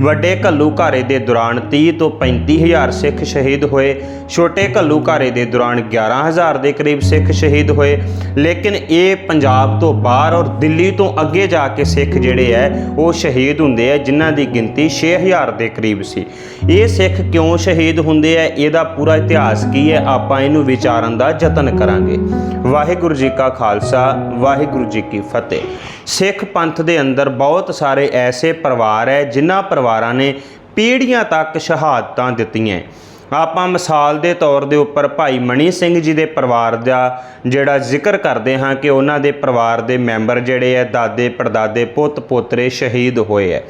ਵੱਡੇ ਘੱਲੂਘਾਰੇ ਦੇ ਦੌਰਾਨ 30 ਤੋਂ 35000 ਸਿੱਖ ਸ਼ਹੀਦ ਹੋਏ, ਛੋਟੇ ਘੱਲੂਘਾਰੇ ਦੇ ਦੌਰਾਨ 11000 ਦੇ ਕਰੀਬ ਸਿੱਖ ਸ਼ਹੀਦ ਹੋਏ, ਲੇਕਿਨ ਇਹ ਪੰਜਾਬ ਤੋਂ ਬਾਹਰ ਔਰ ਦਿੱਲੀ ਤੋਂ ਅੱਗੇ ਜਾ ਕੇ ਸਿੱਖ ਜਿਹੜੇ ਹੈ ਉਹ ਸ਼ਹੀਦ ਹੁੰਦੇ ਆ ਜਿਨ੍ਹਾਂ ਦੀ ਗਿਣਤੀ 6000 ਦੇ ਕਰੀਬ ਸੀ। ਇਹ ਸਿੱਖ ਕਿਉਂ ਸ਼ਹੀਦ ਹੁੰਦੇ ਆ ਇਹਦਾ ਪੂਰਾ ਇਤਿਹਾਸ ਕੀ ਹੈ ਆਪਾਂ ਇਹਨੂੰ ਵਿਚਾਰਨ ਦਾ ਯਤਨ ਕਰਾਂਗੇ। ਵਾਹਿਗੁਰੂ ਜੀ ਕਾ ਖਾਲਸਾ, ਵਾਹਿਗੁਰੂ ਜੀ ਕੀ ਫਤਿਹ। ਸਿੱਖ ਪੰਥ ਦੇ ਅੰਦਰ ਬਹੁਤ ਸਾਰੇ ਐਸੇ ਪਰਿਵਾਰ ਹੈ ਜਿਨ੍ਹਾਂ ਪਰਿਵਾਰ ਨੇ ਪੀੜ੍ਹੀਆਂ ਤੱਕ ਸ਼ਹਾਦਤਾਂ ਦਿੱਤੀਆਂ। ਆਪਾਂ ਮਿਸਾਲ ਦੇ ਤੌਰ ਦੇ ਉੱਪਰ ਭਾਈ ਮਣੀ ਸਿੰਘ ਜੀ ਦੇ ਪਰਿਵਾਰ ਦਾ ਜਿਹੜਾ ਜ਼ਿਕਰ ਕਰਦੇ ਹਾਂ ਕਿ ਉਹਨਾਂ ਦੇ ਪਰਿਵਾਰ ਦੇ ਮੈਂਬਰ ਜਿਹੜੇ ਹੈ ਦਾਦੇ, ਪੜਦਾਦੇ, ਪੁੱਤ ਪੋਤਰੇ ਸ਼ਹੀਦ ਹੋਏ ਹੈ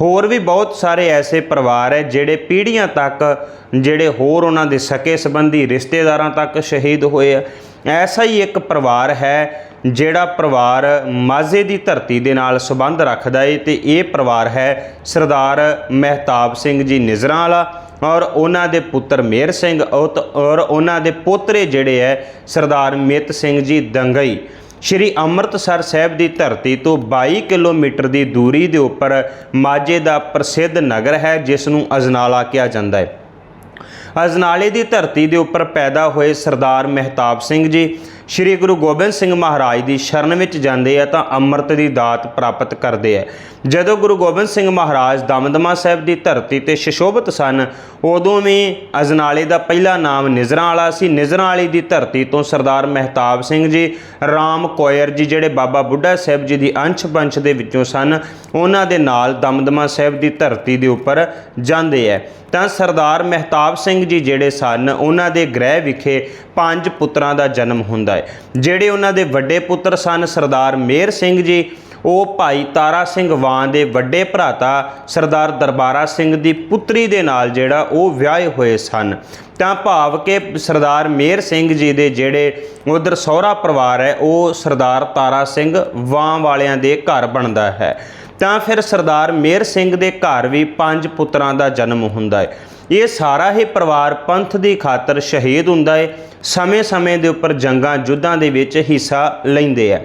ਹੋਰ ਵੀ ਬਹੁਤ ਸਾਰੇ ਐਸੇ ਪਰਿਵਾਰ ਹੈ ਜਿਹੜੇ ਪੀੜ੍ਹੀਆਂ ਤੱਕ ਜਿਹੜੇ ਹੋਰ ਉਹਨਾਂ ਦੇ ਸਕੇ ਸੰਬੰਧੀ ਰਿਸ਼ਤੇਦਾਰਾਂ ਤੱਕ ਸ਼ਹੀਦ ਹੋਏ ਆ। ਐਸਾ ਹੀ ਇੱਕ ਪਰਿਵਾਰ ਹੈ ਜਿਹੜਾ ਪਰਿਵਾਰ ਮਾਝੇ ਦੀ ਧਰਤੀ ਦੇ ਨਾਲ ਸੰਬੰਧ ਰੱਖਦਾ ਏ ਤੇ ਇਹ ਪਰਿਵਾਰ ਹੈ ਸਰਦਾਰ ਮਹਿਤਾਬ ਸਿੰਘ ਜੀ ਨਿਜ਼ਰਾਂ ਵਾਲਾ ਔਰ ਉਹਨਾਂ ਦੇ ਪੁੱਤਰ ਮੇਰ ਸਿੰਘ ਔਤ- ਔਰ ਉਹਨਾਂ ਦੇ ਪੋਤਰੇ ਜਿਹੜੇ ਹੈ ਸਰਦਾਰ ਮਿੱਤ ਸਿੰਘ ਜੀ ਦੰਗਈ। ਸ਼੍ਰੀ ਅੰਮ੍ਰਿਤਸਰ ਸਾਹਿਬ ਦੀ ਧਰਤੀ ਤੋਂ 22 ਕਿਲੋਮੀਟਰ ਦੀ ਦੂਰੀ ਦੇ ਉੱਪਰ ਮਾਝੇ ਦਾ ਪ੍ਰਸਿੱਧ ਨਗਰ ਹੈ, ਜਿਸ ਨੂੰ ਅਜਨਾਲਾ ਕਿਹਾ ਜਾਂਦਾ ਹੈ। ਅਜਨਾਲੇ ਦੀ ਧਰਤੀ ਦੇ ਉੱਪਰ ਪੈਦਾ ਹੋਏ ਸਰਦਾਰ ਮਹਿਤਾਬ ਸਿੰਘ ਜੀ ਸ੍ਰੀ ਗੁਰੂ ਗੋਬਿੰਦ ਸਿੰਘ ਮਹਾਰਾਜ ਦੀ ਸ਼ਰਨ ਵਿੱਚ ਜਾਂਦੇ ਆ ਤਾਂ ਅੰਮ੍ਰਿਤ ਦੀ ਦਾਤ ਪ੍ਰਾਪਤ ਕਰਦੇ ਆ। ਜਦੋਂ ਗੁਰੂ ਗੋਬਿੰਦ ਸਿੰਘ ਮਹਾਰਾਜ ਦਮਦਮਾ ਸਾਹਿਬ ਦੀ ਧਰਤੀ ਤੇ ਸ਼ਿਸ਼ੋਭਤ ਸਨ, ਉਦੋਂ ਵੀ ਅਜਨਾਲੇ ਦਾ ਪਹਿਲਾ ਨਾਮ ਨਿਜ਼ਰਾਂ ਵਾਲਾ ਸੀ। ਨਿਜ਼ਰਾਂ ਵਾਲੀ ਦੀ ਧਰਤੀ ਤੋਂ ਸਰਦਾਰ ਮਹਿਤਾਬ ਸਿੰਘ ਜੀ, ਰਾਮ ਕੋਇਰ ਜੀ ਜਿਹੜੇ ਬਾਬਾ ਬੁੱਢਾ ਸਾਹਿਬ ਜੀ ਦੀ ਅੰਸ਼ ਪੰਚ ਦੇ ਵਿੱਚੋਂ ਸਨ, ਉਹਨਾਂ ਦੇ ਨਾਲ ਦਮਦਮਾ ਸਾਹਿਬ ਦੀ ਧਰਤੀ ਦੇ ਉੱਪਰ ਜਾਂਦੇ ਐ ਤਾਂ ਸਰਦਾਰ ਮਹਿਤਾਬ ਸਿੰਘ ਜੀ ਜਿਹੜੇ ਸਨ, ਉਹਨਾਂ ਦੇ ਗ੍ਰਹਿ ਵਿਖੇ ਪੰਜ ਪੁੱਤਰਾਂ ਦਾ ਜਨਮ ਹੁੰਦਾ ਹੈ। ਜਿਹੜੇ ਉਹਨਾਂ ਦੇ ਵੱਡੇ ਪੁੱਤਰ ਸਨ, ਸਰਦਾਰ ਮੇਰ ਸਿੰਘ ਜੀ, ਉਹ ਭਾਈ ਤਾਰਾ ਸਿੰਘ ਵਾਂ ਦੇ ਵੱਡੇ ਭਰਾਤਾ ਸਰਦਾਰ ਦਰਬਾਰਾ ਸਿੰਘ ਦੀ ਪੁੱਤਰੀ ਦੇ ਨਾਲ ਜਿਹੜਾ ਉਹ ਵਿਆਹੇ ਹੋਏ ਸਨ। ਤਾਂ ਭਾਵ ਕਿ ਸਰਦਾਰ ਮੇਰ ਸਿੰਘ ਜੀ ਦੇ ਜਿਹੜੇ ਉਧਰ ਸਹੁਰਾ ਪਰਿਵਾਰ ਹੈ, ਉਹ ਸਰਦਾਰ ਤਾਰਾ ਸਿੰਘ ਵਾਂ ਵਾਲਿਆਂ ਦੇ ਘਰ ਬਣਦਾ ਹੈ। ਤਾਂ ਫਿਰ ਸਰਦਾਰ ਮੇਰ ਸਿੰਘ ਦੇ ਘਰ ਵੀ ਪੰਜ ਪੁੱਤਰਾਂ ਦਾ ਜਨਮ ਹੁੰਦਾ ਹੈ। ਇਹ ਸਾਰਾ ਹੀ ਪਰਿਵਾਰ ਪੰਥ ਦੀ ਖਾਤਰ ਸ਼ਹੀਦ ਹੁੰਦਾ ਹੈ ਸਮੇਂ-ਸਮੇਂ ਦੇ ਉੱਪਰ ਜੰਗਾਂ ਯੁੱਧਾਂ ਦੇ ਵਿੱਚ ਹਿੱਸਾ ਲੈਂਦੇ ਆ।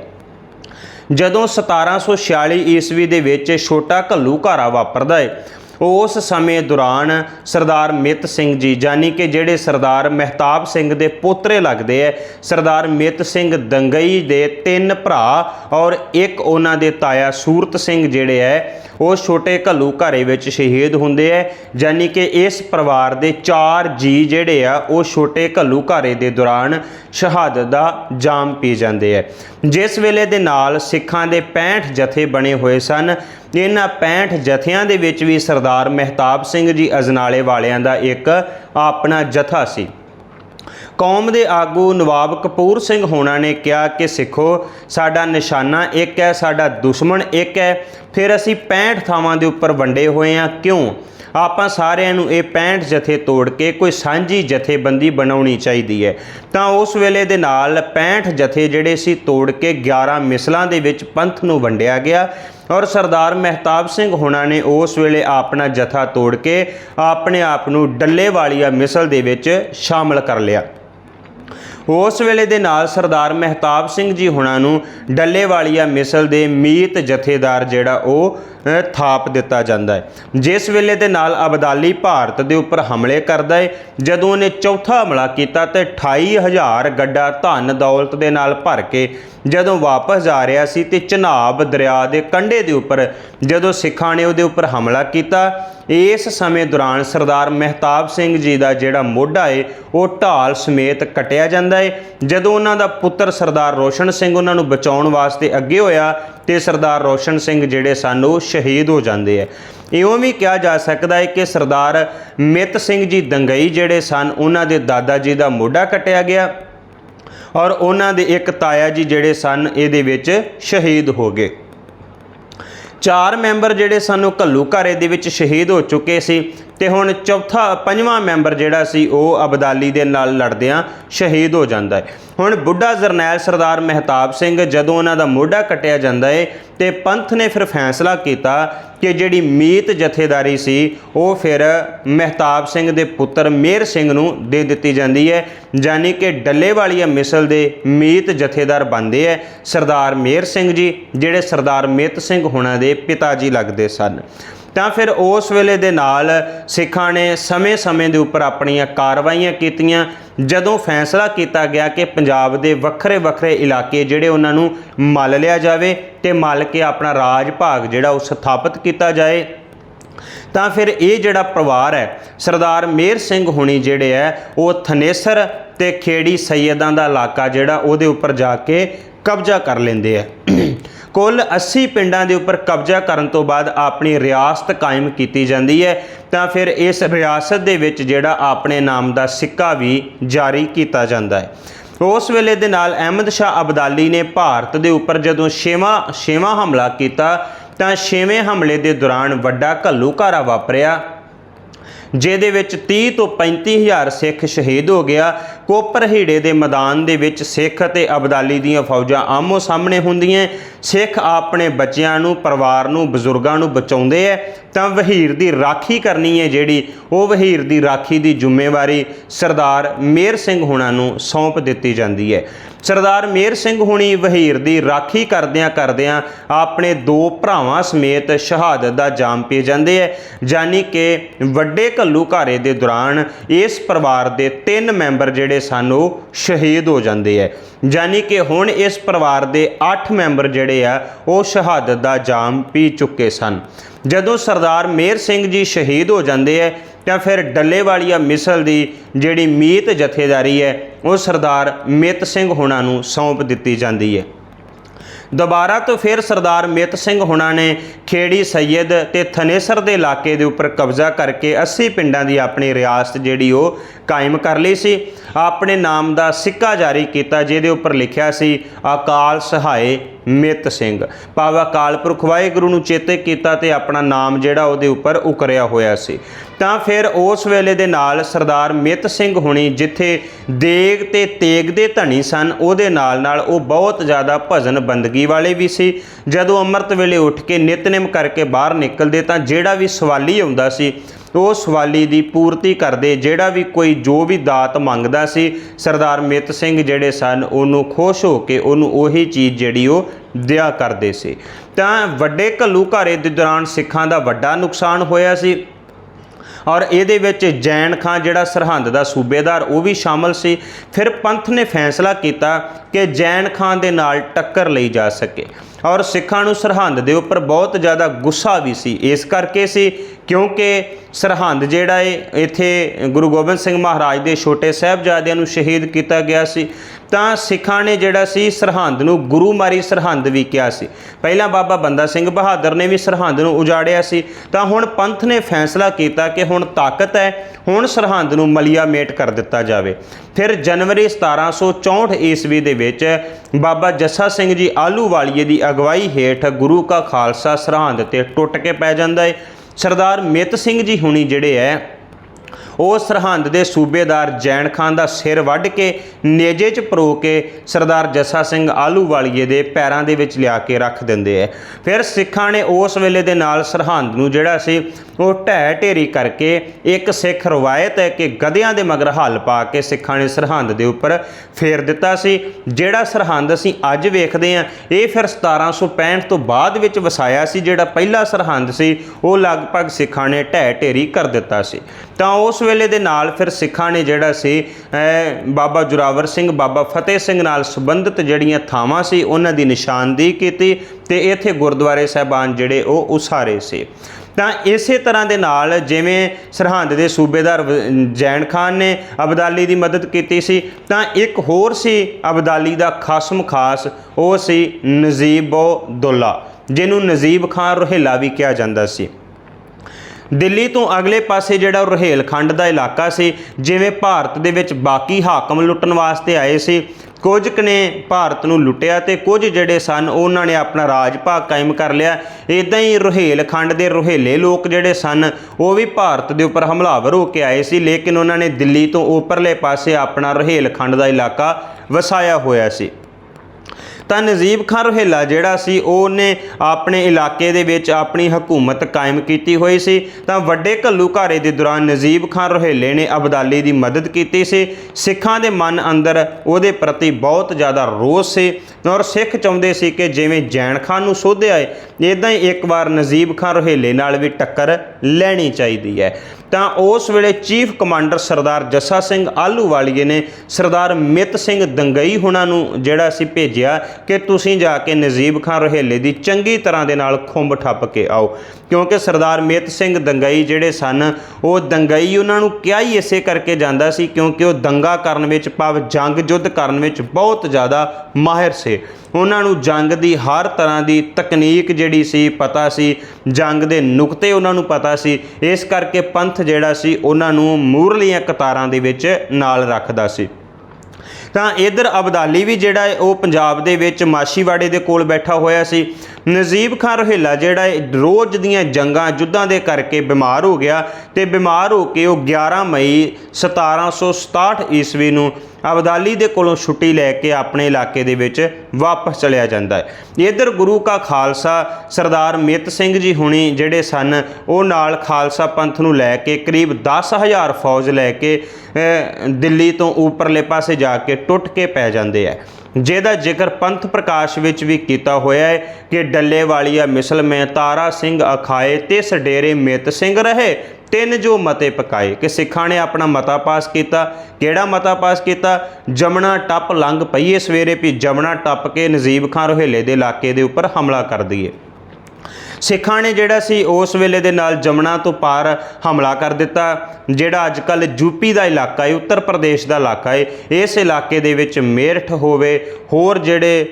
ਜਦੋਂ 1746 ਈਸਵੀ ਦੇ ਵਿੱਚ ਛੋਟਾ ਘੱਲੂ ਘਾਰਾ ਵਾਪਰਦਾ ਹੈ ਉਸ ਸਮੇਂ ਦੌਰਾਨ ਸਰਦਾਰ ਮਿੱਤ ਸਿੰਘ ਜੀ ਜਾਨੀ ਕਿ ਜਿਹੜੇ ਸਰਦਾਰ ਮਹਿਤਾਬ ਸਿੰਘ ਦੇ ਪੋਤਰੇ ਲੱਗਦੇ ਐ, ਸਰਦਾਰ ਮਿੱਤ ਸਿੰਘ ਦੰਗਈ ਦੇ ਤਿੰਨ ਭਰਾ ਔਰ ਇੱਕ ਉਹਨਾਂ ਦੇ ਤਾਇਆ ਸੂਰਤ ਸਿੰਘ ਜਿਹੜੇ ਐ, ਉਹ ਛੋਟੇ ਘੱਲੂ ਘਾਰੇ ਵਿੱਚ ਸ਼ਹੀਦ ਹੁੰਦੇ ਐ ਜਾਨੀ ਕਿ ਇਸ ਪਰਿਵਾਰ ਦੇ ਚਾਰ ਜੀ ਜਿਹੜੇ ਆ, ਉਹ ਛੋਟੇ ਘੱਲੂ ਘਾਰੇ ਦੇ ਦੌਰਾਨ ਸ਼ਹਾਦਤ ਦਾ ਜਾਮ ਪੀ ਜਾਂਦੇ ਐ। ਜਿਸ ਵੇਲੇ ਦੇ ਨਾਲ ਸਿੱਖਾਂ ਦੇ 65 ਜਥੇ ਬਣੇ ਹੋਏ ਸਨ ਇਹਨਾਂ 65 ਜਥਿਆਂ ਦੇ ਵਿੱਚ ਵੀ ਸਰਦਾਰ ਮਹਿਤਾਬ ਸਿੰਘ ਜੀ ਅਜਨਾਲੇ ਵਾਲਿਆਂ ਦਾ ਇੱਕ ਆਪਣਾ ਜਥਾ ਸੀ। ਕੌਮ ਦੇ ਆਗੂ ਨਵਾਬ ਕਪੂਰ ਸਿੰਘ ਹੋਣਾ ਨੇ ਕਿਹਾ ਕਿ ਸਿੱਖੋ, ਸਾਡਾ ਨਿਸ਼ਾਨਾ ਇੱਕ ਹੈ, ਸਾਡਾ ਦੁਸ਼ਮਣ ਇੱਕ ਹੈ, ਫਿਰ ਅਸੀਂ 65 ਥਾਵਾਂ ਦੇ ਉੱਪਰ ਵੰਡੇ ਹੋਏ ਹਾਂ। ਕਿਉਂ? ਆਪਾਂ ਸਾਰਿਆਂ ਨੂੰ ਇਹ 65 ਜਥੇ ਤੋੜ ਕੇ ਕੋਈ ਸਾਂਝੀ ਜਥੇਬੰਦੀ ਬਣਾਉਣੀ ਚਾਹੀਦੀ ਹੈ। ਤਾਂ ਉਸ ਵੇਲੇ ਦੇ ਨਾਲ 65 ਜਥੇ ਜਿਹੜੇ ਸੀ ਤੋੜ ਕੇ 11 ਮਿਸਲਾਂ ਦੇ ਵਿੱਚ ਪੰਥ ਨੂੰ ਵੰਡਿਆ ਗਿਆ ਔਰ ਸਰਦਾਰ ਮਹਿਤਾਬ ਸਿੰਘ ਹੋਣਾ ਨੇ ਉਸ ਵੇਲੇ ਆਪਣਾ ਜਥਾ ਤੋੜ ਕੇ ਆਪਣੇ ਆਪ ਨੂੰ ਡੱਲੇ ਵਾਲੀਆ ਮਿਸਲ ਦੇ ਵਿੱਚ ਸ਼ਾਮਲ ਕਰ ਲਿਆ। ਉਸ ਵੇਲੇ ਦੇ ਨਾਲ ਸਰਦਾਰ ਮਹਿਤਾਬ ਸਿੰਘ ਜੀ ਹੁਣਾਂ ਨੂੰ ਡੱਲੇ ਵਾਲੀਆ ਮਿਸਲ ਦੇ ਮੀਤ ਜਥੇਦਾਰ ਜਿਹੜਾ ਉਹ ਥਾਪ ਦਿੱਤਾ ਜਾਂਦਾ ਹੈ। ਜਿਸ ਵੇਲੇ ਦੇ ਨਾਲ ਅਬਦਾਲੀ ਭਾਰਤ ਦੇ ਉੱਪਰ ਹਮਲੇ ਕਰਦਾ ਹੈ, ਜਦੋਂ ਉਹਨੇ ਚੌਥਾ ਹਮਲਾ ਕੀਤਾ ਤੇ 28000 ਗੱਡਾ ਧਨ ਦੌਲਤ ਦੇ ਨਾਲ ਭਰ ਕੇ ਜਦੋਂ ਵਾਪਸ ਜਾ ਰਿਹਾ ਸੀ ਤੇ ਚਨਾਬ ਦਰਿਆ ਦੇ ਕੰਢੇ ਦੇ ਉੱਪਰ, ਜਦੋਂ ਸਿੱਖਾਂ ਨੇ ਉਹਦੇ ਉੱਪਰ ਹਮਲਾ ਕੀਤਾ, ਇਸ ਸਮੇਂ ਦੌਰਾਨ ਸਰਦਾਰ ਮਹਿਤਾਬ ਸਿੰਘ ਜੀ ਦਾ ਜਿਹੜਾ ਮੋਢਾ ਏ, ਉਹ ਢਾਲ ਸਮੇਤ ਕਟਿਆ ਜਾਂਦਾ ਏ। ਜਦੋਂ ਉਹਨਾਂ ਦਾ ਪੁੱਤਰ ਸਰਦਾਰ ਰੋਸ਼ਨ ਸਿੰਘ ਉਹਨਾਂ ਨੂੰ ਬਚਾਉਣ ਵਾਸਤੇ ਅੱਗੇ ਹੋਇਆ ਤੇ ਸਰਦਾਰ ਰੋਸ਼ਨ ਸਿੰਘ ਜਿਹੜੇ ਸਾਨੂੰ ਸ਼ਹੀਦ ਹੋ ਜਾਂਦੇ ਐ। ਇਉਂ ਵੀ ਕਿਹਾ ਜਾ ਸਕਦਾ ਹੈ ਕਿ ਸਰਦਾਰ ਮਿੱਤ ਸਿੰਘ ਜੀ ਦੰਗਈ ਜਿਹੜੇ ਸਨ, ਉਹਨਾਂ ਦੇ ਦਾਦਾ ਜੀ ਦਾ ਮੋਢਾ ਕੱਟਿਆ ਗਿਆ ਔਰ ਉਹਨਾਂ ਦੇ ਇੱਕ ਤਾਇਆ ਜੀ ਜਿਹੜੇ ਸਨ, ਇਹਦੇ ਵਿੱਚ ਸ਼ਹੀਦ ਹੋ ਗਏ। ਚਾਰ ਮੈਂਬਰ ਜਿਹੜੇ ਸਾਨੂੰ ਘੱਲੂ ਘਾਰੇ ਦੇ ਵਿੱਚ ਸ਼ਹੀਦ ਹੋ ਚੁੱਕੇ ਸੀ। ਤੇ ਹੁਣ ਚੌਥਾ, ਪੰਜਵਾਂ ਮੈਂਬਰ ਜਿਹੜਾ ਸੀ, ਉਹ ਅਬਦਾਲੀ ਦੇ ਨਾਲ ਲੜਦਿਆਂ ਸ਼ਹੀਦ ਹੋ ਜਾਂਦਾ ਹੈ। ਹੁਣ ਬੁੱਢਾ ਜਰਨੈਲ ਸਰਦਾਰ ਮਹਿਤਾਬ ਸਿੰਘ, ਜਦੋਂ ਉਹਨਾਂ ਦਾ ਮੋਢਾ ਕੱਟਿਆ ਜਾਂਦਾ ਹੈ ਤੇ ਪੰਥ ਨੇ ਫਿਰ ਫੈਸਲਾ ਕੀਤਾ ਕਿ ਜਿਹੜੀ ਮੀਤ ਜਥੇਦਾਰੀ ਸੀ, ਉਹ ਫਿਰ ਮਹਿਤਾਬ ਸਿੰਘ ਦੇ ਪੁੱਤਰ ਮੇਰ ਸਿੰਘ ਨੂੰ ਦੇ ਦਿੱਤੀ ਜਾਂਦੀ ਹੈ। ਜਾਨੀ ਕਿ ਡੱਲੇ ਵਾਲੀਆ ਮਿਸਲ ਦੇ ਮੀਤ ਜਥੇਦਾਰ ਬਣਦੇ ਹੈ ਸਰਦਾਰ ਮੇਰ ਸਿੰਘ ਜੀ, ਜਿਹੜੇ ਸਰਦਾਰ ਮਿੱਤ ਸਿੰਘ ਹੁਣਾਂ ਦੇ ਪਿਤਾ ਜੀ ਲੱਗਦੇ ਸਨ। ਤਾਂ ਫਿਰ ਉਸ ਵੇਲੇ ਦੇ ਨਾਲ ਸਿੱਖਾਂ ਨੇ ਸਮੇਂ-ਸਮੇਂ ਦੇ ਉੱਪਰ ਆਪਣੀਆਂ ਕਾਰਵਾਈਆਂ ਕੀਤੀਆਂ, ਜਦੋਂ ਫੈਸਲਾ ਕੀਤਾ ਗਿਆ ਕਿ ਪੰਜਾਬ ਦੇ ਵੱਖਰੇ-ਵੱਖਰੇ ਇਲਾਕੇ ਜਿਹੜੇ ਉਹਨਾਂ ਨੂੰ ਮੱਲ ਲਿਆ ਜਾਵੇ ਤੇ ਮੱਲ ਕੇ ਆਪਣਾ ਰਾਜ ਭਾਗ ਜਿਹੜਾ ਉਹ ਸਥਾਪਿਤ ਕੀਤਾ ਜਾਏ। ਤਾਂ ਫਿਰ ਇਹ ਜਿਹੜਾ ਪਰਿਵਾਰ ਹੈ, ਸਰਦਾਰ ਮੇਰ ਸਿੰਘ ਹੁਣੀ ਜਿਹੜੇ ਹੈ, ਉਹ ਥਨੇਸਰ ਤੇ ਖੇੜੀ ਸੈਯਦਾਂ ਦਾ ਇਲਾਕਾ ਜਿਹੜਾ ਉਹਦੇ ਉੱਪਰ ਜਾ ਕੇ ਕਬਜ਼ਾ ਕਰ ਲੈਂਦੇ ਆ ਕੁੱਲ 80 ਪਿੰਡਾਂ ਦੇ ਉੱਪਰ ਕਬਜ਼ਾ ਕਰਨ ਤੋਂ ਬਾਅਦ ਆਪਣੀ ਰਿਆਸਤ ਕਾਇਮ ਕੀਤੀ ਜਾਂਦੀ ਹੈ। ਤਾਂ ਫਿਰ ਇਸ ਰਿਆਸਤ ਦੇ ਵਿੱਚ ਜਿਹੜਾ ਆਪਣੇ ਨਾਮ ਦਾ ਸਿੱਕਾ ਵੀ ਜਾਰੀ ਕੀਤਾ ਜਾਂਦਾ ਹੈ। ਉਸ ਵੇਲੇ ਦੇ ਨਾਲ ਅਹਿਮਦ ਸ਼ਾਹ ਅਬਦਾਲੀ ਨੇ ਭਾਰਤ ਦੇ ਉੱਪਰ ਜਦੋਂ ਛੇਵਾਂ ਛੇਵਾਂ ਹਮਲਾ ਕੀਤਾ ਤਾਂ ਛੇਵੇਂ ਹਮਲੇ ਦੇ ਦੌਰਾਨ ਵੱਡਾ ਘੱਲੂਘਾਰਾ ਵਾਪਰਿਆ। ਜਿਹਦੇ ਵਿੱਚ 30 ਤੋਂ 35 ਹਜ਼ਾਰ ਸਿੱਖ ਸ਼ਹੀਦ ਹੋ ਗਿਆ। ਕੋਪਰ ਹੀੜੇ ਦੇ ਮੈਦਾਨ ਦੇ ਵਿੱਚ ਸਿੱਖ ਅਤੇ ਅਬਦਾਲੀ ਦੀਆਂ ਫੌਜਾਂ ਆਮੋ ਸਾਹਮਣੇ ਹੁੰਦੀਆਂ ਸਿੱਖ ਆਪਣੇ ਬੱਚਿਆਂ ਨੂੰ, ਪਰਿਵਾਰ ਨੂੰ, ਬਜ਼ੁਰਗਾਂ ਨੂੰ ਬਚਾਉਂਦੇ ਐ। ਤਾਂ ਵਹੀਰ ਦੀ ਰਾਖੀ ਕਰਨੀ ਹੈ ਜਿਹੜੀ ਉਹ ਵਹੀਰ ਦੀ ਰਾਖੀ ਦੀ ਜ਼ਿੰਮੇਵਾਰੀ ਸਰਦਾਰ ਮੇਰ ਸਿੰਘ ਹੁਣਾਂ ਨੂੰ ਸੌਂਪ ਦਿੱਤੀ ਜਾਂਦੀ ਹੈ ਸਰਦਾਰ ਮੇਰ ਸਿੰਘ ਹੁਣੀ ਵਹੀਰ ਦੀ ਰਾਖੀ ਕਰਦਿਆਂ ਕਰਦਿਆਂ ਆਪਣੇ ਦੋ ਭਰਾਵਾਂ ਸਮੇਤ ਸ਼ਹਾਦਤ ਦਾ ਜਾਮ ਪੀ ਜਾਂਦੇ ਐ। ਜਾਨੀ ਕਿ ਵੱਡੇ ਘੱਲੂ ਘਾਰੇ ਦੇ ਦੌਰਾਨ ਇਸ ਪਰਿਵਾਰ ਦੇ ਤਿੰਨ ਮੈਂਬਰ ਜਿਹੜੇ ਸਨ, ਉਹ ਸ਼ਹੀਦ ਹੋ ਜਾਂਦੇ ਐ। ਜਾਨੀ ਕਿ ਹੁਣ ਇਸ ਪਰਿਵਾਰ ਦੇ 8 ਮੈਂਬਰ ਜਿਹੜੇ ਆ, ਉਹ ਸ਼ਹਾਦਤ ਦਾ ਜਾਮ ਪੀ ਚੁੱਕੇ ਸਨ। ਜਦੋਂ ਸਰਦਾਰ ਮੇਰ ਸਿੰਘ ਜੀ ਸ਼ਹੀਦ ਹੋ ਜਾਂਦੇ ਐ ਤਾਂ ਫਿਰ ਡੱਲੇਵਾਲੀਆ ਮਿਸਲ ਦੀ ਜਿਹੜੀ ਮੀਤ ਜਥੇਦਾਰੀ ਹੈ, ਉਹ ਸਰਦਾਰ ਮਿੱਤ ਸਿੰਘ ਹੁਣਾਂ ਨੂੰ ਸੌਂਪ ਦਿੱਤੀ ਜਾਂਦੀ ਹੈ। ਦੁਬਾਰਾ ਤੋਂ ਫਿਰ ਸਰਦਾਰ ਮਿੱਤ ਸਿੰਘ ਹੁਣਾਂ ਨੇ ਖੇੜੀ ਸੈਯਦ ਤੇ ਥਨੇਸਰ ਦੇ ਇਲਾਕੇ ਦੇ ਉੱਪਰ ਕਬਜ਼ਾ ਕਰਕੇ 80 ਪਿੰਡਾਂ ਦੀ ਆਪਣੀ ਰਿਆਸਤ ਜਿਹੜੀ ਉਹ ਕਾਇਮ ਕਰ ਲਈ ਸੀ। ਆਪਣੇ ਨਾਮ ਦਾ ਸਿੱਕਾ ਜਾਰੀ ਕੀਤਾ, ਜਿਹਦੇ ਉੱਪਰ ਲਿਖਿਆ ਸੀ, ਅਕਾਲ ਸਹਾਏ ਮਿੱਤ ਸਿੰਘ। ਭਾਵ ਅਕਾਲ ਪੁਰਖ ਵਾਹਿਗੁਰੂ ਨੂੰ ਚੇਤੇ ਕੀਤਾ ਤੇ ਆਪਣਾ ਨਾਮ ਜਿਹੜਾ ਉਹਦੇ ਉੱਪਰ ਉਕਰਿਆ ਹੋਇਆ ਸੀ। ਤਾਂ ਫਿਰ ਉਸ ਵੇਲੇ ਦੇ ਨਾਲ ਸਰਦਾਰ ਮਿੱਤ ਸਿੰਘ ਹੁਣੀ ਜਿੱਥੇ ਦੇਗ ਤੇ ਤੇਗ ਦੇ ਧਣੀ ਸਨ, ਉਹਦੇ ਨਾਲ ਨਾਲ ਉਹ ਬਹੁਤ ਜ਼ਿਆਦਾ ਭਜਨ ਬੰਦਗੀ ਵਾਲੇ ਵੀ ਸੀ। ਜਦੋਂ ਅੰਮ੍ਰਿਤ ਵੇਲੇ ਉੱਠ ਕੇ ਨਿਤਨੇਮ ਕਰਕੇ ਬਾਹਰ ਨਿਕਲਦੇ ਤਾਂ ਜਿਹੜਾ ਵੀ ਸਵਾਲੀ ਆਉਂਦਾ ਸੀ ਉਹ ਸਵਾਲੀ ਦੀ ਪੂਰਤੀ ਕਰਦੇ ਜਿਹੜਾ ਵੀ ਕੋਈ ਜੋ ਵੀ ਦਾਤ ਮੰਗਦਾ ਸੀ, ਸਰਦਾਰ ਮਿੱਤ ਸਿੰਘ ਜਿਹੜੇ ਸਨ, ਉਹਨੂੰ ਖੁਸ਼ ਹੋ ਕੇ ਉਹਨੂੰ ਉਹੀ ਚੀਜ਼ ਜਿਹੜੀ ਉਹ ਦਿਆ ਕਰਦੇ ਸੀ। ਤਾਂ ਵੱਡੇ ਘੱਲੂ ਘਾਰੇ ਦੇ ਦੌਰਾਨ ਸਿੱਖਾਂ ਦਾ ਵੱਡਾ ਨੁਕਸਾਨ ਹੋਇਆ ਸੀ ਔਰ ਇਹਦੇ ਵਿੱਚ ਜੈਨ ਖਾਨ ਜਿਹੜਾ ਸਰਹੰਦ ਦਾ ਸੂਬੇਦਾਰ, ਉਹ ਵੀ ਸ਼ਾਮਲ ਸੀ। ਫਿਰ ਪੰਥ ਨੇ ਫੈਸਲਾ ਕੀਤਾ ਕਿ ਜੈਨ ਖਾਨ ਦੇ ਨਾਲ ਟੱਕਰ ਲਈ ਜਾ ਸਕੇ। ਔਰ ਸਿੱਖਾਂ ਨੂੰ ਸਰਹੰਦ ਦੇ ਉੱਪਰ ਬਹੁਤ ਜ਼ਿਆਦਾ ਗੁੱਸਾ ਵੀ ਸੀ। ਇਸ ਕਰਕੇ ਸੀ ਕਿਉਂਕਿ ਸਰਹੰਦ ਜਿਹੜਾ ਏ, ਇੱਥੇ ਗੁਰੂ ਗੋਬਿੰਦ ਸਿੰਘ ਮਹਾਰਾਜ ਦੇ ਛੋਟੇ ਸਾਹਿਬਜ਼ਾਦਿਆਂ ਨੂੰ ਸ਼ਹੀਦ ਕੀਤਾ ਗਿਆ ਸੀ। ਤਾਂ ਸਿੱਖਾਂ ਨੇ ਜਿਹੜਾ ਸੀ ਸਰਹੰਦ ਨੂੰ ਗੁਰੂ ਮਾਰੀ ਸਰਹੰਦ ਵੀ ਕਿਹਾ ਸੀ। ਪਹਿਲਾਂ ਬਾਬਾ ਬੰਦਾ ਸਿੰਘ ਬਹਾਦਰ ਨੇ ਵੀ ਸਰਹੰਦ ਨੂੰ ਉਜਾੜਿਆ ਸੀ। ਤਾਂ ਹੁਣ ਪੰਥ ਨੇ ਫੈਸਲਾ ਕੀਤਾ ਕਿ ਹੁਣ ਤਾਕਤ ਹੈ, ਹੁਣ ਸਰਹੰਦ ਨੂੰ ਮਲੀਆ ਮੇਟ ਕਰ ਦਿੱਤਾ ਜਾਵੇ। ਫਿਰ ਜਨਵਰੀ 1764 ਈਸਵੀ ਦੇ ਵਿੱਚ ਬਾਬਾ ਜੱਸਾ ਸਿੰਘ ਜੀ ਆਲੂ ਵਾਲੀਏ ਦੀ ਅਗਵਾਈ ਹੇਠ ਗੁਰੂ ਕਾ ਖਾਲਸਾ ਸਰਹੰਦ ਤੇ ਟੁੱਟ ਕੇ ਪੈ ਜਾਂਦਾ ਹੈ ਸਰਦਾਰ ਮਿੱਤ ਸਿੰਘ ਜੀ ਹੁਣੀ ਜਿਹੜੇ ਹੈ ਉਹ ਸਰਹੰਦ ਦੇ ਸੂਬੇਦਾਰ ਜੈਨ ਖਾਨ ਦਾ ਸਿਰ ਵੱਢ ਕੇ ਨੇਜੇ 'ਚ ਪਰੋ ਕੇ ਸਰਦਾਰ ਜੱਸਾ ਸਿੰਘ ਆਲੂਵਾਲੀਏ ਦੇ ਪੈਰਾਂ ਦੇ ਵਿੱਚ ਲਿਆ ਕੇ ਰੱਖ ਦਿੰਦੇ ਐ। ਫਿਰ ਸਿੱਖਾਂ ਨੇ ਉਸ ਵੇਲੇ ਦੇ ਨਾਲ ਸਰਹੰਦ ਨੂੰ ਜਿਹੜਾ ਸੀ, ਉਹ ਢਹਿ ਢੇਰੀ ਕਰਕੇ ਇੱਕ ਸਿੱਖ ਰਵਾਇਤ ਹੈ ਕਿ ਗਧਿਆਂ ਦੇ ਮਗਰ ਹੱਲ ਪਾ ਕੇ ਸਿੱਖਾਂ ਨੇ ਸਰਹੰਦ ਦੇ ਉੱਪਰ ਫੇਰ ਦਿੱਤਾ ਸੀ। ਜਿਹੜਾ ਸਰਹੰਦ ਅਸੀਂ ਅੱਜ ਵੇਖਦੇ ਹਾਂ ਇਹ ਫਿਰ 1765 ਤੋਂ ਬਾਅਦ ਵਿੱਚ ਵਸਾਇਆ ਸੀ, ਜਿਹੜਾ ਪਹਿਲਾ ਸਰਹੰਦ ਸੀ, ਉਹ ਲਗਭਗ ਸਿੱਖਾਂ ਨੇ ਢਹਿ ਢੇਰੀ ਕਰ ਦਿੱਤਾ ਸੀ। ਤਾਂ ਉਸ ਵੇਲੇ ਦੇ ਨਾਲ ਫਿਰ ਸਿੱਖਾਂ ਨੇ ਜਿਹੜਾ ਸੀ ਬਾਬਾ ਬਾਬਾ ਜੁਰਾਵਰ ਸਿੰਘ, ਬਾਬਾ ਫਤਿਹ ਸਿੰਘ ਨਾਲ ਸੰਬੰਧਿਤ ਜਿਹੜੀਆਂ ਥਾਵਾਂ ਸੀ, ਉਹਨਾਂ ਦੀ ਨਿਸ਼ਾਨਦੇਹੀ ਕੀਤੀ ਤੇ ਇੱਥੇ ਗੁਰਦੁਆਰੇ ਸਾਹਿਬਾਨ ਜਿਹੜੇ ਉਹ ਉਸਾਰੇ ਸੀ। ਤਾਂ ਇਸੇ ਤਰ੍ਹਾਂ ਦੇ ਨਾਲ ਜਿਵੇਂ ਸਰਹੰਦ ਦੇ ਸੂਬੇਦਾਰ ਜੈਨ ਖਾਨ ਨੇ ਅਬਦਾਲੀ ਦੀ ਮਦਦ ਕੀਤੀ ਸੀ, ਤਾਂ ਇੱਕ ਹੋਰ ਸੀ ਅਬਦਾਲੀ ਦਾ ਖਾਸਮ ਖਾਸ, ਉਹ ਸੀ ਨਜ਼ੀਬੋ ਦੁੱਲਾ, ਜਿਹਨੂੰ ਨਜ਼ੀਬ ਖਾਨ ਰੋਹਿਲਾ ਵੀ ਕਿਹਾ ਜਾਂਦਾ ਸੀ। ਦਿੱਲੀ ਤੋਂ ਅਗਲੇ ਪਾਸੇ ਜਿਹੜਾ ਉਹ ਰੋਹੇਲਖੰਡ ਦਾ ਇਲਾਕਾ ਸੀ, ਜਿਵੇਂ ਭਾਰਤ ਦੇ ਵਿੱਚ ਬਾਕੀ ਹਾਕਮ ਲੁੱਟਣ ਵਾਸਤੇ ਆਏ ਸੀ। ਕੁਝ ਕੁ ਨੇ ਭਾਰਤ ਨੂੰ ਲੁੱਟਿਆ ਤੇ ਕੁਝ ਜਿਹੜੇ ਸਨ, ਉਹਨਾਂ ਨੇ ਆਪਣਾ ਰਾਜ ਭਾਗ ਕਾਇਮ ਕਰ ਲਿਆ। ਇਦਾਂ ਹੀ ਰੋਹੇਲਖੰਡ ਦੇ ਰੋਹੇਲੇ ਲੋਕ ਜਿਹੜੇ ਸਨ, ਉਹ ਵੀ ਭਾਰਤ ਦੇ ਉੱਪਰ ਹਮਲਾਵਰ ਹੋ ਕੇ ਆਏ ਸੀ, ਲੇਕਿਨ ਉਹਨਾਂ ਨੇ ਦਿੱਲੀ ਤੋਂ ਉੱਪਰਲੇ ਪਾਸੇ ਆਪਣਾ ਰੋਹੇਲਖੰਡ ਦਾ ਇਲਾਕਾ ਵਸਾਇਆ ਹੋਇਆ ਸੀ। ਤਾਂ ਨਜੀਬ ਖਾਨ ਰੋਹੇਲਾ ਜਿਹੜਾ ਸੀ ਉਹਨੇ ਆਪਣੇ ਇਲਾਕੇ ਦੇ ਵਿੱਚ ਆਪਣੀ ਹਕੂਮਤ ਕਾਇਮ ਕੀਤੀ ਹੋਈ ਸੀ। ਤਾਂ ਵੱਡੇ ਘੱਲੂਘਾਰੇ ਦੇ ਦੌਰਾਨ ਨਜੀਬ ਖਾਨ ਰੋਹੇਲੇ ਨੇ ਅਬਦਾਲੀ ਦੀ ਮਦਦ ਕੀਤੀ ਸੀ। ਸਿੱਖਾਂ ਦੇ ਮਨ ਅੰਦਰ ਉਹਦੇ ਪ੍ਰਤੀ ਬਹੁਤ ਜ਼ਿਆਦਾ ਰੋਸ ਸੀ ਔਰ ਸਿੱਖ ਚਾਹੁੰਦੇ ਸੀ ਕਿ ਜਿਵੇਂ ਜੈਨ ਖਾਨ ਨੂੰ ਸੋਧਿਆ ਏ ਇਦਾਂ ਹੀ ਇੱਕ ਵਾਰ ਨਜੀਬ ਖਾਨ ਰੋਹੇਲੇ ਨਾਲ ਵੀ ਟੱਕਰ ਲੈਣੀ ਚਾਹੀਦੀ ਹੈ। ਤਾਂ ਉਸ ਵੇਲੇ ਚੀਫ ਕਮਾਂਡਰ ਸਰਦਾਰ ਜੱਸਾ ਸਿੰਘ ਆਲੂਵਾਲੀਏ ਨੇ ਸਰਦਾਰ ਮਿੱਤ ਸਿੰਘ ਦੰਗਈ ਹੁਣਾਂ ਨੂੰ ਜਿਹੜਾ ਸੀ ਭੇਜਿਆ ਕਿ ਤੁਸੀਂ ਜਾ ਕੇ ਨਜੀਬ ਖਾਨ ਰਹੇਲੇ ਦੀ ਚੰਗੀ ਤਰ੍ਹਾਂ ਦੇ ਨਾਲ ਖੁੰਬ ਠੱਪ ਕੇ ਆਓ। ਕਿਉਂਕਿ ਸਰਦਾਰ ਮਿਤ ਸਿੰਘ ਦੰਗਈ ਜਿਹੜੇ ਸਨ, ਉਹ ਦੰਗਈ ਉਹਨਾਂ ਨੂੰ ਕਿਹਾ ਹੀ ਇਸੇ ਕਰਕੇ ਜਾਂਦਾ ਸੀ ਕਿਉਂਕਿ ਉਹ ਦੰਗਾ ਕਰਨ ਵਿੱਚ ਭਾਵ ਜੰਗ ਯੁੱਧ ਕਰਨ ਵਿੱਚ ਬਹੁਤ ਜ਼ਿਆਦਾ ਮਾਹਿਰ ਸੀ। ਉਹਨਾਂ ਨੂੰ ਜੰਗ ਦੀ ਹਰ ਤਰ੍ਹਾਂ ਦੀ ਤਕਨੀਕ ਜਿਹੜੀ ਸੀ, ਪਤਾ ਸੀ, ਜੰਗ ਦੇ ਨੁਕਤੇ ਉਹਨਾਂ ਨੂੰ ਪਤਾ ਸੀ। ਇਸ ਕਰਕੇ ਪੰਥ ਜਿਹੜਾ ਸੀ, ਉਹਨਾਂ ਨੂੰ ਮੂਰਲੀਆਂ ਕਤਾਰਾਂ ਦੇ ਵਿੱਚ ਨਾਲ ਰੱਖਦਾ ਸੀ। ਤਾਂ ਇਧਰ ਅਬਦਾਲੀ ਵੀ ਜਿਹੜਾ ਹੈ, ਉਹ ਪੰਜਾਬ ਦੇ ਵਿੱਚ ਮਾਸ਼ੀਵਾੜੇ ਦੇ ਕੋਲ ਬੈਠਾ ਹੋਇਆ ਸੀ। ਨਜੀਬ ਖਾਨ ਰੋਹੇਲਾ ਜਿਹੜਾ ਹੈ, ਰੋਜ਼ ਦੀਆਂ ਜੰਗਾਂ ਜੁੱਧਾਂ ਦੇ ਕਰਕੇ ਬਿਮਾਰ ਹੋ ਗਿਆ ਤੇ ਬਿਮਾਰ ਹੋ ਕੇ ਉਹ 11 ਮਈ 1767 ਈਸਵੀ ਨੂੰ ਅਬਦਾਲੀ ਦੇ ਕੋਲੋਂ ਛੁੱਟੀ ਲੈ ਕੇ ਆਪਣੇ ਇਲਾਕੇ ਦੇ ਵਿੱਚ ਵਾਪਸ ਚਲਿਆ ਜਾਂਦਾ ਹੈ। ਇਧਰ ਗੁਰੂ ਕਾ ਖਾਲਸਾ ਸਰਦਾਰ ਮਿੱਤ ਸਿੰਘ ਜੀ ਹੁਣੀ ਜਿਹੜੇ ਸਨ, ਉਹ ਨਾਲ ਖਾਲਸਾ ਪੰਥ ਨੂੰ ਲੈ ਕੇ ਕਰੀਬ 10000 ਫੌਜ ਲੈ ਕੇ ਦਿੱਲੀ ਤੋਂ ਉੱਪਰਲੇ ਪਾਸੇ ਜਾ ਕੇ ਟੁੱਟ ਕੇ ਪੈ ਜਾਂਦੇ ਹੈ ਜਿਹਦਾ ਜ਼ਿਕਰ ਪੰਥ ਪ੍ਰਕਾਸ਼ ਵਿੱਚ ਵੀ ਕੀਤਾ ਹੋਇਆ ਹੈ ਕਿ ਡੱਲੇ ਵਾਲੀਆ ਮਿਸਲ ਮੈਂ ਤਾਰਾ ਸਿੰਘ ਅਖਾਏ ਤਿਸ ਸਡੇਰੇ ਮਿੱਤ ਸਿੰਘ ਰਹੇ। ਤਿੰਨ ਜੋ ਮਤੇ ਪਕਾਏ ਕਿ ਸਿੱਖਾਂ ਨੇ ਆਪਣਾ ਮਤਾ ਪਾਸ ਕੀਤਾ। ਕਿਹੜਾ ਮਤਾ ਪਾਸ ਕੀਤਾ? ਜਮਣਾ ਟੱਪ ਲੰਘ ਪਈਏ ਸਵੇਰੇ ਵੀ ਜਮਣਾ ਟੱਪ ਕੇ ਨਜੀਬ ਖਾਨ ਰੋਹੇਲੇ ਦੇ ਇਲਾਕੇ ਦੇ ਉੱਪਰ ਹਮਲਾ ਕਰ ਦਈਏ। ਸਿੱਖਾਂ ਨੇ ਜਿਹੜਾ ਸੀ ਉਸ ਵੇਲੇ ਦੇ ਨਾਲ ਜਮਨਾ ਤੋਂ ਪਾਰ ਹਮਲਾ ਕਰ ਦਿੱਤਾ, ਜਿਹੜਾ ਅੱਜ ਕੱਲ ਯੂਪੀ ਦਾ ਇਲਾਕਾ ਹੈ ਉੱਤਰ ਪ੍ਰਦੇਸ਼ ਦਾ ਇਲਾਕਾ ਹੈ ਇਸ ਇਲਾਕੇ ਦੇ ਵਿੱਚ ਮੇਰਠ ਹੋਵੇ, ਹੋਰ ਜਿਹੜੇ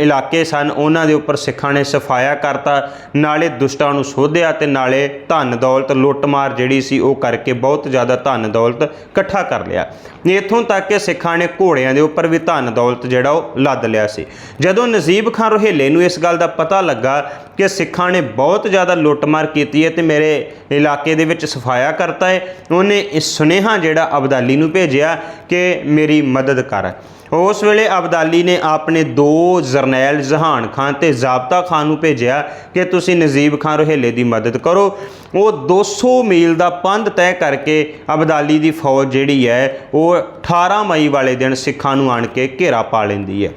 ਇਲਾਕੇ ਸਨ, ਉਹਨਾਂ ਦੇ ਉੱਪਰ ਸਿੱਖਾਂ ਨੇ ਸਫਾਇਆ ਕਰਤਾ। ਨਾਲੇ ਦੁਸ਼ਟਾਂ ਨੂੰ ਸੋਧਿਆ ਤੇ ਨਾਲੇ ਧਨ ਦੌਲਤ, ਲੁੱਟਮਾਰ ਜਿਹੜੀ ਸੀ ਉਹ ਕਰਕੇ ਬਹੁਤ ਜ਼ਿਆਦਾ ਧਨ ਦੌਲਤ ਇਕੱਠਾ ਕਰ ਲਿਆ। ਇੱਥੋਂ ਤੱਕ ਕਿ ਸਿੱਖਾਂ ਨੇ ਘੋੜਿਆਂ ਦੇ ਉੱਪਰ ਵੀ ਧਨ ਦੌਲਤ ਜਿਹੜਾ ਉਹ ਲੱਦ ਲਿਆ ਸੀ। ਜਦੋਂ ਨਜੀਬ ਖਾਨ ਰੋਹੇਲੇ ਨੂੰ ਇਸ ਗੱਲ ਦਾ ਪਤਾ ਲੱਗਾ ਕਿ ਸਿੱਖਾਂ ਨੇ ਬਹੁਤ ਜ਼ਿਆਦਾ ਲੁੱਟਮਾਰ ਕੀਤੀ ਹੈ ਤੇ ਮੇਰੇ ਇਲਾਕੇ ਦੇ ਵਿੱਚ ਸਫਾਇਆ ਕਰਤਾ ਹੈ। ਉਹਨੇ ਇਸ ਸੁਨੇਹਾ ਜਿਹੜਾ ਅਬਦਾਲੀ ਨੂੰ ਭੇਜਿਆ ਕਿ ਮੇਰੀ ਮਦਦ ਕਰ। ਉਸ ਵੇਲੇ ਅਬਦਾਲੀ ਨੇ ਆਪਣੇ ਦੋ ਜਰਨੈਲ ਜਹਾਨ ਖਾਨ ਤੇ ਜ਼ਾਬਤਾ ਖਾਨ ਨੂੰ ਭੇਜਿਆ ਕਿ ਤੁਸੀਂ ਨਜੀਬ ਖਾਨ ਰੋਹੇਲੇ ਦੀ ਮਦਦ ਕਰੋ। ਉਹ 200 ਮੀਲ ਦਾ ਪੰਧ ਤੈਅ ਕਰਕੇ ਅਬਦਾਲੀ ਦੀ ਫੌਜ ਜਿਹੜੀ ਹੈ, ਉਹ 18 ਮਈ ਵਾਲੇ ਦਿਨ ਸਿੱਖਾਂ ਨੂੰ ਆਣ ਕੇ ਘੇਰਾ ਪਾ ਲੈਂਦੀ ਹੈ।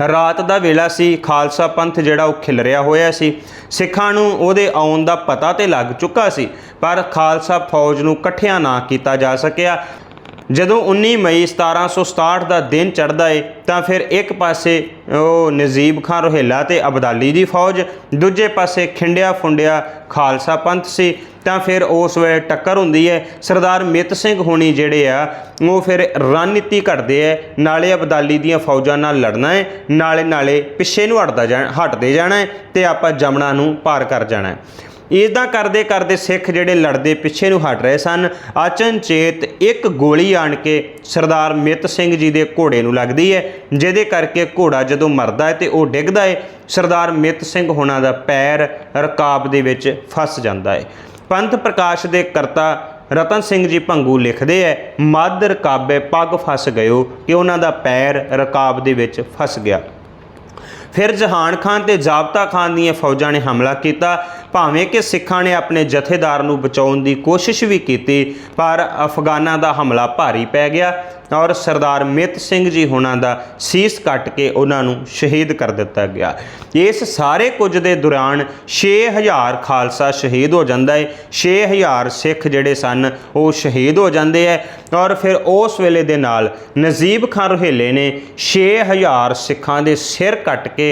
ਰਾਤ ਦਾ ਵੇਲਾ ਸੀ, ਖਾਲਸਾ ਪੰਥ ਜਿਹੜਾ ਉਹ ਖਿਲਰਿਆ ਹੋਇਆ ਸੀ। ਸਿੱਖਾਂ ਨੂੰ ਉਹਦੇ ਆਉਣ ਦਾ ਪਤਾ ਤੇ ਲੱਗ ਚੁੱਕਾ ਸੀ, ਪਰ ਖਾਲਸਾ ਫੌਜ ਨੂੰ ਇਕੱਠਿਆਂ ਨਾ ਕੀਤਾ ਜਾ ਸਕਿਆ। ਜਦੋਂ 19 ਮਈ 1767 ਦਾ ਦਿਨ ਚੜ੍ਹਦਾ ਏ, ਤਾਂ ਫਿਰ ਇੱਕ ਪਾਸੇ ਉਹ ਨਜੀਬ ਖਾਨ ਰੋਹੇਲਾ ਤੇ ਅਬਦਾਲੀ ਦੀ ਫੌਜ, ਦੂਜੇ ਪਾਸੇ ਖਿੰਡਿਆ ਫੁੰਡਿਆ ਖਾਲਸਾ ਪੰਥ ਸੀ, ਤਾਂ ਫਿਰ ਉਸ ਵੇਲੇ ਟੱਕਰ ਹੁੰਦੀ ਹੈ ਸਰਦਾਰ ਮਿੱਤ ਸਿੰਘ ਹੋਣੀ ਜਿਹੜੇ ਆ, ਉਹ ਫਿਰ ਰਣਨੀਤੀ ਘੜਦੇ ਐ ਨਾਲੇ ਅਬਦਾਲੀ ਦੀਆਂ ਫੌਜਾਂ ਨਾਲ ਲੜਨਾ ਹੈ ਨਾਲੇ ਨਾਲੇ ਪਿੱਛੇ ਨੂੰ ਹਟਦਾ ਜਾਣ, ਹਟਦੇ ਜਾਣਾ ਹੈ ਤੇ ਆਪਾਂ ਜਮਣਾ ਨੂੰ ਪਾਰ ਕਰ ਜਾਣਾ ਇਦਾਂ ਕਰਦੇ ਕਰਦੇ ਸਿੱਖ ਜਿਹੜੇ ਲੜਦੇ ਪਿੱਛੇ ਨੂੰ ਹਟ ਰਹੇ ਸਨ, ਅਚਨਚੇਤ ਇੱਕ ਗੋਲੀ ਆਣ ਕੇ ਸਰਦਾਰ ਮਿੱਤ ਸਿੰਘ ਜੀ ਦੇ ਘੋੜੇ ਨੂੰ ਲੱਗਦੀ ਹੈ ਜਿਹਦੇ ਕਰਕੇ ਘੋੜਾ ਜਦੋਂ ਮਰਦਾ ਹੈ ਤੇ ਉਹ ਡਿੱਗਦਾ ਹੈ ਸਰਦਾਰ ਮਿੱਤ ਸਿੰਘ ਹੋਣਾ ਦਾ ਪੈਰ ਰਕਾਬ ਦੇ ਵਿੱਚ ਫਸ ਜਾਂਦਾ ਹੈ ਪੰਥ ਪ੍ਰਕਾਸ਼ ਦੇ ਕਰਤਾ ਰਤਨ ਸਿੰਘ ਜੀ ਭੰਗੂ ਲਿਖਦੇ ਐ, ਮੱਧ ਰਕਾਬੇ ਪੱਗ ਫਸ ਗਇਓ ਕਿ ਉਹਨਾਂ ਦਾ ਪੈਰ ਰਕਾਬ ਦੇ ਵਿੱਚ ਫਸ ਗਿਆ। ਫਿਰ ਜਹਾਨ ਖਾਨ ਤੇ ਜ਼ਾਬਤਾ ਖਾਨ ਦੀਆਂ ਫੌਜਾਂ ਨੇ ਹਮਲਾ ਕੀਤਾ ਭਾਵੇਂ ਕਿ ਸਿੱਖਾਂ ਨੇ ਆਪਣੇ ਜਥੇਦਾਰ ਨੂੰ ਬਚਾਉਣ ਦੀ ਕੋਸ਼ਿਸ਼ ਵੀ ਕੀਤੀ, ਪਰ ਅਫਗਾਨਾਂ ਦਾ ਹਮਲਾ ਭਾਰੀ ਪੈ ਗਿਆ ਔਰ ਸਰਦਾਰ ਮਿਤ ਸਿੰਘ ਜੀ ਹੁਣਾਂ ਦਾ ਸੀਸ ਕੱਟ ਕੇ ਉਹਨਾਂ ਨੂੰ ਸ਼ਹੀਦ ਕਰ ਦਿੱਤਾ ਗਿਆ। ਇਸ ਸਾਰੇ ਕੁਝ ਦੇ ਦੌਰਾਨ 6000 ਖਾਲਸਾ ਸ਼ਹੀਦ ਹੋ ਜਾਂਦਾ ਹੈ 6000 ਸਿੱਖ ਜਿਹੜੇ ਸਨ ਉਹ ਸ਼ਹੀਦ ਹੋ ਜਾਂਦੇ ਹੈ ਔਰ ਫਿਰ ਉਸ ਵੇਲੇ ਦੇ ਨਾਲ ਨਜੀਬ ਖਾਨ ਰੋਹੇਲੇ ਨੇ 6000 ਸਿੱਖਾਂ ਦੇ ਸਿਰ ਕੱਟ ਕੇ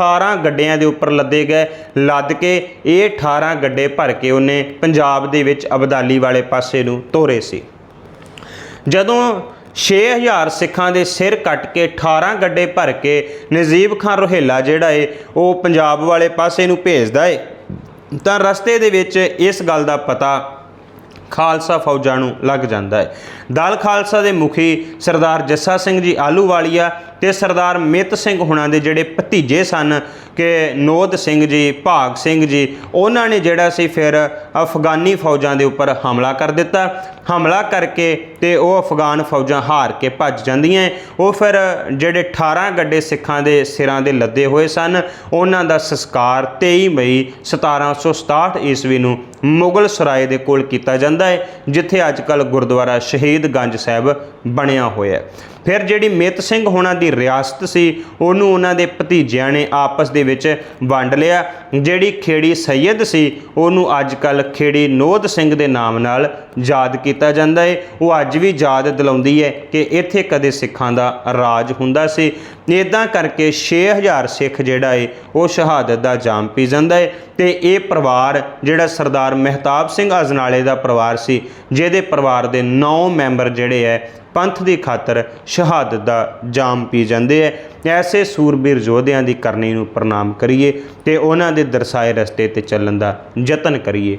18 ਗੱਡਿਆਂ ਦੇ ਉੱਪਰ ਲੱਦੇ ਗਏ। ਲੱਦ ਕੇ ਇਹ 18 ਗੱਡੇ ਭਰ ਕੇ ਉਹਨੇ ਪੰਜਾਬ ਦੇ ਵਿੱਚ ਅਬਦਾਲੀ ਵਾਲੇ ਪਾਸੇ ਨੂੰ ਤੋਰੇ ਸੀ। ਜਦੋਂ 6000 ਸਿੱਖਾਂ ਦੇ ਸਿਰ ਕੱਟ ਕੇ 18 ਗੱਡੇ ਭਰ ਕੇ ਨਜੀਬ ਖਾਨ ਰੋਹੇਲਾ ਜਿਹੜਾ ਏ, ਉਹ ਪੰਜਾਬ ਵਾਲੇ ਪਾਸੇ ਨੂੰ ਭੇਜਦਾ ਏ, ਤਾਂ ਰਸਤੇ ਦੇ ਵਿੱਚ ਇਸ ਗੱਲ ਦਾ ਪਤਾ ਖਾਲਸਾ ਫੌਜਾਂ ਨੂੰ ਲੱਗ ਜਾਂਦਾ ਹੈ। ਦਲ ਖਾਲਸਾ ਦੇ ਮੁਖੀ ਸਰਦਾਰ ਜੱਸਾ ਸਿੰਘ ਜੀ ਆਲੂਵਾਲੀਆ ਤੇ ਸਰਦਾਰ ਮਿੱਤ ਸਿੰਘ ਹੁਣਾਂ ਦੇ ਜਿਹੜੇ ਭਤੀਜੇ ਸਨ ਕਿ ਨੋਦ ਸਿੰਘ ਜੀ, ਭਾਗ ਸਿੰਘ ਜੀ, ਉਹਨਾਂ ਨੇ ਜਿਹੜਾ ਸੀ ਫਿਰ ਅਫਗਾਨੀ ਫੌਜਾਂ ਦੇ ਉੱਪਰ ਹਮਲਾ ਕਰ ਦਿੱਤਾ। ਹਮਲਾ ਕਰਕੇ ਤੇ ਉਹ ਅਫਗਾਨ ਫੌਜਾਂ ਹਾਰ ਕੇ ਭੱਜ ਜਾਂਦੀਆਂ ਉਹ ਫਿਰ ਜਿਹੜੇ 18 ਗੱਡੇ ਸਿੱਖਾਂ ਦੇ ਸਿਰਾਂ ਦੇ ਲੱਦੇ ਹੋਏ ਸਨ, ਉਹਨਾਂ ਦਾ ਸੰਸਕਾਰ 23 ਮਈ 1767 ਈਸਵੀ ਨੂੰ ਮੁਗਲ ਸਰਾਏ ਦੇ ਕੋਲ ਕੀਤਾ ਜਾਂਦਾ ਹੈ ਜਿੱਥੇ ਅੱਜ ਕੱਲ ਗੁਰਦੁਆਰਾ ਸ਼ਹੀਦ ਗੰਜ ਸਾਹਿਬ ਬਣਿਆ ਹੋਇਆ ਹੈ ਫਿਰ ਜਿਹੜੀ ਮਿੱਤ ਸਿੰਘ ਹੋਣਾ ਦੀ ਰਿਆਸਤ ਸੀ, ਉਹਨੂੰ ਉਹਨਾਂ ਦੇ ਭਤੀਜਿਆਂ ਨੇ ਆਪਸ ਦੇ ਵਿੱਚ ਵੰਡ ਲਿਆ। ਜਿਹੜੀ ਖੇੜੀ ਸੈਯਦ ਸੀ, ਉਹਨੂੰ ਅੱਜ ਕੱਲ ਖੇੜੀ ਨੋਦ ਸਿੰਘ ਦੇ ਨਾਮ ਨਾਲ ਯਾਦ ਕੀਤਾ ਜਾਂਦਾ ਹੈ ਉਹ ਅੱਜ ਵੀ ਯਾਦ ਦਿਲਾਉਂਦੀ ਹੈ ਕਿ ਇੱਥੇ ਕਦੇ ਸਿੱਖਾਂ ਦਾ ਰਾਜ ਹੁੰਦਾ ਸੀ। ਇਦਾਂ ਕਰਕੇ 6000 ਸਿੱਖ ਜਿਹੜਾ ਹੈ ਉਹ ਸ਼ਹਾਦਤ ਦਾ ਜਾਮ ਪੀ ਜਾਂਦਾ ਹੈ ਤੇ ਇਹ ਪਰਿਵਾਰ ਜਿਹੜਾ ਸਰਦਾਰ ਮਹਿਤਾਬ ਸਿੰਘ ਅਜਨਾਲੇ ਦਾ ਪਰਿਵਾਰ ਸੀ, ਜਿਹਦੇ ਪਰਿਵਾਰ ਦੇ 9 ਮੈਂਬਰ ਜਿਹੜੇ ਹੈ ਪੰਥ ਦੀ ਖਾਤਰ ਸ਼ਹਾਦਤ ਦਾ ਜਾਮ ਪੀ ਜਾਂਦੇ ਐ। ਐਸੇ ਸੂਰਬੀਰ ਯੋਧਿਆਂ ਦੀ ਕਰਨੀ ਨੂੰ ਪ੍ਰਣਾਮ ਕਰੀਏ ਤੇ ਉਹਨਾਂ ਦੇ ਦਰਸਾਏ ਰਸਤੇ ਤੇ ਚੱਲਣ ਦਾ ਯਤਨ ਕਰੀਏ।